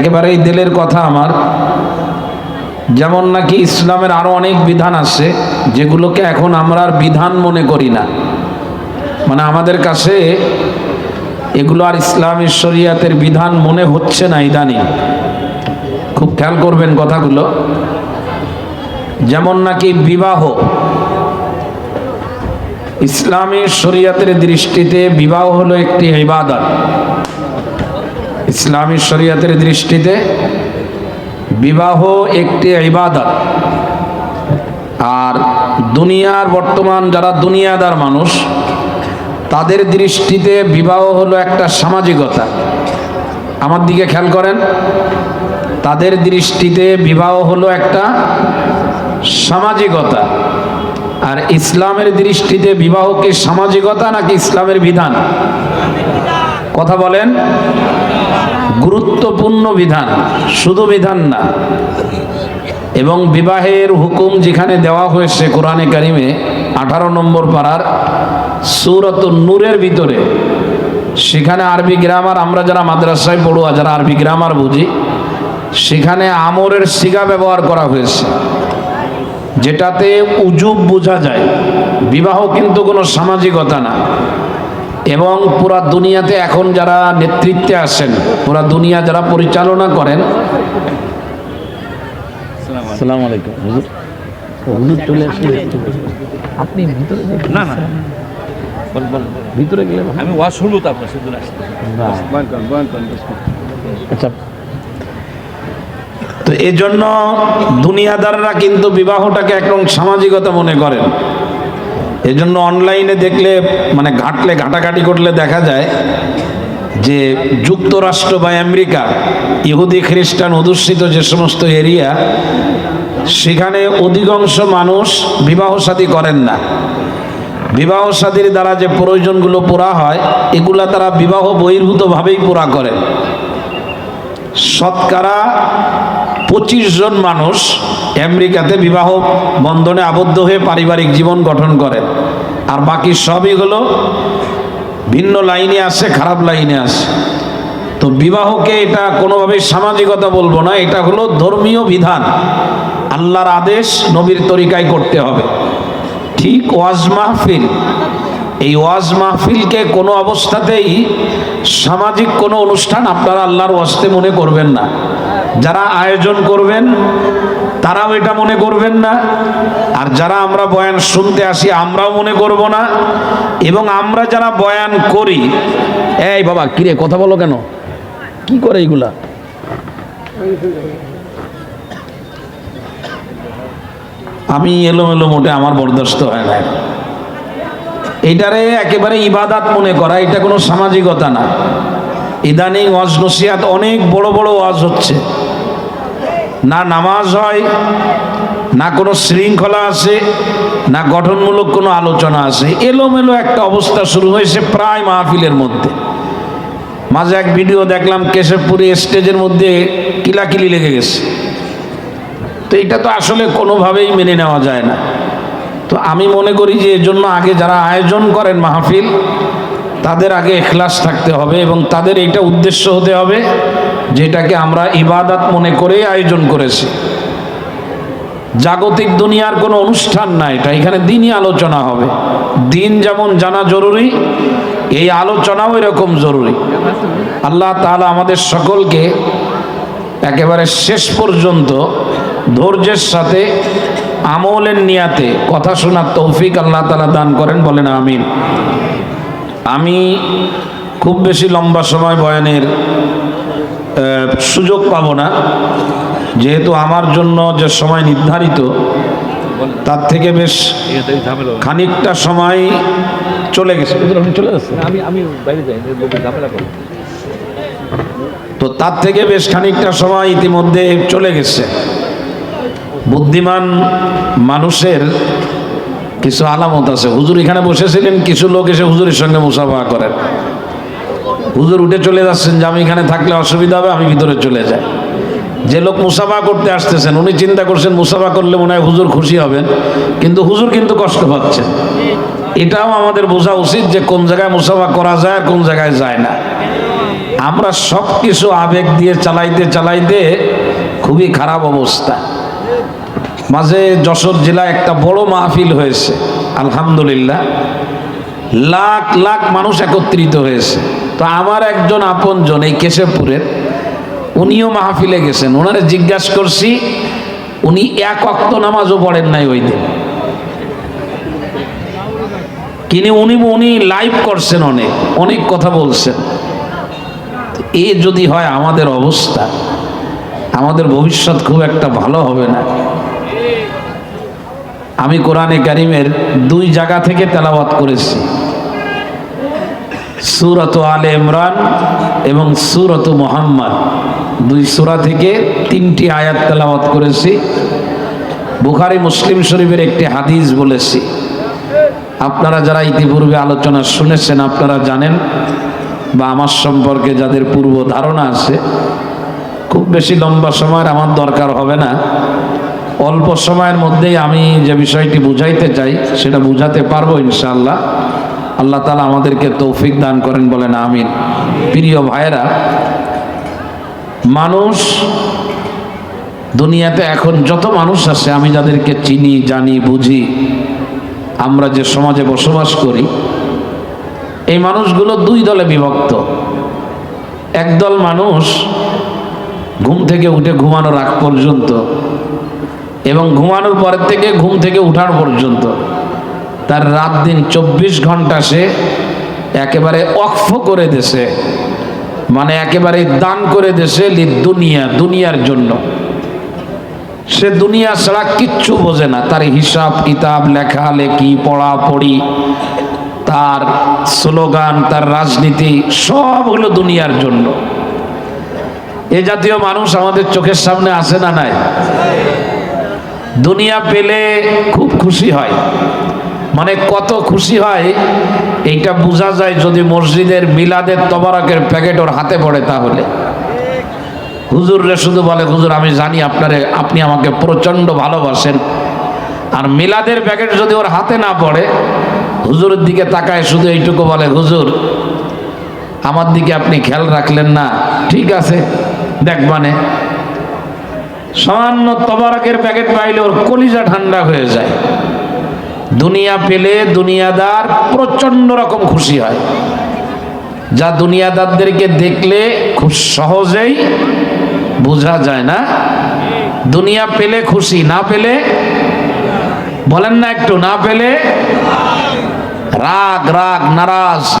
একেবারেই দিলের কথা আমার। যেমন নাকি ইসলামের আরও অনেক বিধান আছে, যেগুলোকে এখন আমরা আর বিধান মনে করি না। মানে আমাদের কাছে এগুলো আর ইসলামী শরিয়াতের বিধান মনে হচ্ছে না ইদানিং। খুব খেয়াল করবেন কথাগুলো। যেমন নাকি বিবাহ। ইসলামী শরিয়াতের দৃষ্টিতে বিবাহ হলো একটি ইবাদত। ইসলামী শরিয়াতের দৃষ্টিতে বিবাহ একটি ইবাদত। আর দুনিয়ার বর্তমান যারা দুনিয়াদার মানুষ, তাদের দৃষ্টিতে বিবাহ হলো একটা সামাজিকতা। আমার দিকে খেয়াল করেন, তাদের দৃষ্টিতে বিবাহ হলো একটা সামাজিকতা। আর ইসলামের দৃষ্টিতে বিবাহ কি সামাজিকতা নাকি ইসলামের বিধান? কথা বলেন। গুরুত্বপূর্ণ বিধান, শুধু বিধান না। এবং বিবাহের হুকুম যেখানে দেওয়া হয়েছে কোরআনে কারিমে, আঠারো নম্বর পাড়ার সুরত নূরের ভিতরে, সেখানে আরবি গ্রামার, আমরা যারা মাদ্রাসায় পড়ুয়া, যারা আরবি গ্রামার বুঝি, সেখানে আমরের সিগা ব্যবহার করা হয়েছে। যেটাতে উজুব বোঝা যায়। বিবাহ কিন্তু কোনো সামাজিকতা না। এবং পুরা দুনিয়াতে এখন যারা নেতৃত্বে আছেন পুরা দুনিয়া যারা পরিচালনা করেন আসসালামু আলাইকুম হুজুর। হুজুর চলে আসলে আপনি ভিতরে না ভিতরে গেলে আমি ওয়াশ শুনব তো আপনার সেদিন আসতে আচ্ছা। তো এই জন্য দুনিয়াদাররা কিন্তু বিবাহটাকে একদম সামাজিকতা মনে করেন। এই জন্য অনলাইনে দেখলে মানে ঘাটলে, ঘাটাঘাটি করলে দেখা যায় যে যুক্তরাষ্ট্র বা আমেরিকা, ইহুদি, খ্রিস্টান, অধ্যুষিত যে সমস্ত এরিয়া, সেখানে অধিকাংশ মানুষ বিবাহ সাথী করেন না। বিবাহ সাথীর দ্বারা যে প্রয়োজনগুলো পুরা হয়, এগুলা তারা বিবাহ বহির্ভূতভাবেই পুরা করেন। শতকরা পঁচিশ জন মানুষ আমেরিকাতে বিবাহ বন্ধনে আবদ্ধ হয়ে পারিবারিক জীবন গঠন করেন। আর বাকি সবই হলো ভিন্ন লাইনে আসে, খারাপ লাইনে আসে। তো বিবাহকে এটা কোনোভাবেই সামাজিকতা বলব না, এটা হলো ধর্মীয় বিধান। আল্লাহর আদেশ নবীর তরিকায় করতে হবে। ঠিক ওয়াজ মাহফিল। এই ওয়াজ মাহফিলকে কোনো অবস্থাতেই সামাজিক কোনো অনুষ্ঠান আপনারা আল্লাহর ওয়াস্তে মনে করবেন না। যারা আয়োজন করবেন, তারাও এটা মনে করবেন না। আর যারা আমরা বয়ান শুনতে আসি, আমরাও মনে করব না। এবং আমরা যারা বয়ান করি, এই বাবা কিরে কথা বলো কেন? কি করে এইগুলা আমি এলোমেলো মোটে আমার বরদাস্ত হয় না। এটারে একেবারে ইবাদাত মনে করা, এটা কোনো সামাজিকতা না। ইদানিং ওয়াজ নসিহাত অনেক বড় বড় ওয়াজ হচ্ছে। না নামাজ হয়, না কোনো শৃঙ্খলা আছে, না গঠনমূলক কোনো আলোচনা আছে, এলোমেলো একটা অবস্থা শুরু হয়েছে প্রায় মাহফিলের মধ্যে। মাঝে এক ভিডিও দেখলাম কেশবপুরে স্টেজের মধ্যে কিলাকিলি লেগে গেছে। তো এটা তো আসলে কোনোভাবেই মেনে নেওয়া যায় না। তো আমি মনে করি যে এর জন্য আগে যারা আয়োজন করেন মাহফিল, তাদের আগে এখলাস থাকতে হবে এবং তাদের এইটা উদ্দেশ্য হতে হবে যেটাকে আমরা ইবাদত মনে করেই আয়োজন করেছি। জাগতিক দুনিয়ার কোনো অনুষ্ঠান না এটা এখানে দিনই আলোচনা হবে। দিন যেমন জানা জরুরি, এই আলোচনাও এরকম জরুরি। আল্লাহ তাআলা আমাদের সকলকে একেবারে শেষ পর্যন্ত ধৈর্যের সাথে আমলের নিয়াতে কথা শোনার তৌফিক আল্লাহ তালা দান করেন, বলেন আমিন। আমি খুব বেশি লম্বা সময় বয়ানের সুযোগ পাব না। যেহেতু আমার জন্য যে সময় নির্ধারিত তার থেকে বেশ খানিকটা সময় চলে গেছে। চলে যাচ্ছেন আমি আমি বাইরে যাই ঝামেলা করব তো তার থেকে বেশ খানিকটা সময় ইতিমধ্যে চলে গেছে। বুদ্ধিমান মানুষের কিছু আলামত আছে। হুজুর এখানে বসেছিলেন কিছু লোক এসে হুজুরের সঙ্গে মুসাফা করেন। হুজুর উঠে চলে যাচ্ছেন যে আমি এখানে থাকলে অসুবিধা হবে, আমি ভিতরে চলে যাই। যে লোক মুসাফা করতে আসতেছেন, উনি চিন্তা করছেন মুসাফা করলে মনে হয় হুজুর খুশি হবেন, কিন্তু হুজুর কিন্তু কষ্ট পাচ্ছেন এটাও আমাদের বোঝা উচিত যে কোন জায়গায় মুসাফা করা যায় আর কোন জায়গায় যায় না। আমরা সব কিছু আবেগ দিয়ে চালাইতে চালাইতে খুবই খারাপ অবস্থা। মাঝে যশোর জেলায় একটা বড় মাহফিল হয়েছে, আলহামদুলিল্লাহ। লাখ লাখ মানুষ একত্রিত হয়েছে। তো আমার একজন আপনজন এই কেশবপুরের, উনিও মাহফিলে গেছেন। ওনারা জিজ্ঞাসা করছি, উনি এক অক্ত নামাজও পড়েন নাই ওই দিন। কিনে উনি উনি লাইভ করছেন অনেক অনেক কথা বলছেন। এ যদি হয় আমাদের অবস্থা, আমাদের ভবিষ্যৎ খুব একটা ভালো হবে না। আমি কোরআনে কারিমের দুই জায়গা থেকে তেলাওয়াত করেছি। সুরত আলে ইমরান এবং সুরত মোহাম্মদ। দুই সূরা থেকে তিনটি আয়াত তেলাওয়াত করেছি। বুখারি, মুসলিম শরীফের একটি হাদিস বলেছি। আপনারা যারা ইতিপূর্বে আলোচনা শুনেছেন, আপনারা জানেন বা আমার সম্পর্কে যাদের পূর্ব ধারণা আছে, খুব বেশি লম্বা সময়ের আমার দরকার হবে না। অল্প সময়ের মধ্যেই আমি যে বিষয়টি বুঝাইতে চাই, সেটা বুঝাতে পারব ইনশাআল্লাহ। আল্লাহ তালা আমাদেরকে তৌফিক দান করেন, বলেন আমিন। প্রিয় ভাইয়েরা, মানুষ দুনিয়াতে এখন যত মানুষ আছে, আমি যাদেরকে চিনি, জানি, বুঝি, আমরা যে সমাজে বসবাস করি, এই মানুষগুলো দুই দলে বিভক্ত। একদল মানুষ ঘুম থেকে উঠে ঘুমানোর আগ পর্যন্ত এবং ঘুমানোর পরের থেকে ঘুম থেকে উঠার পর্যন্ত। তার রাত দিন চব্বিশ ঘণ্টা সে একেবারে অক্ষ করে দেশে মানে একেবারে দান করে দেশে দুনিয়া দুনিয়ার জন্য। সে দুনিয়া ছাড়া কিচ্ছু বোঝে না, তার হিসাব, কিতাব, লেখা, লেখি পড়া পড়ি তার স্লোগান, তার রাজনীতি সব হলো দুনিয়ার জন্য। এ জাতীয় মানুষ আমাদের চোখের সামনে আসে না নাই? দুনিয়া পেলে খুব খুশি হয়। মানে কত খুশি হয়, এইটা বোঝা যায় যদি মসজিদের মিলাদের তবারকের প্যাকেট ওর হাতে পড়ে তাহলে। হুজুররে শুধু বলে, হুজুর, আমি জানি আপনারে, আপনি আমাকে প্রচণ্ড ভালোবাসেন। আর মিলাদের প্যাকেট যদি ওর হাতে না পড়ে, হুজুরের দিকে তাকায় শুধু এইটুকু বলে, হুজুর, আমার দিকে আপনি খেয়াল রাখলেন না। ঠিক আছে, দেখ মানে। সামান্য তবারকের প্যাকেট পাইলে ওর কলিজা ঠান্ডা হয়ে যায়। দুনিয়া পেলে দুনিয়াদার প্রচণ্ড রকম খুশি হয়। যা দুনিয়াদারদেরকে দেখলে খুব সহজেই বোঝা যায় না। দুনিয়া পেলে খুশি, না পেলে? বলেন না একটু, না পেলে? রাগ রাগ, নারাজ।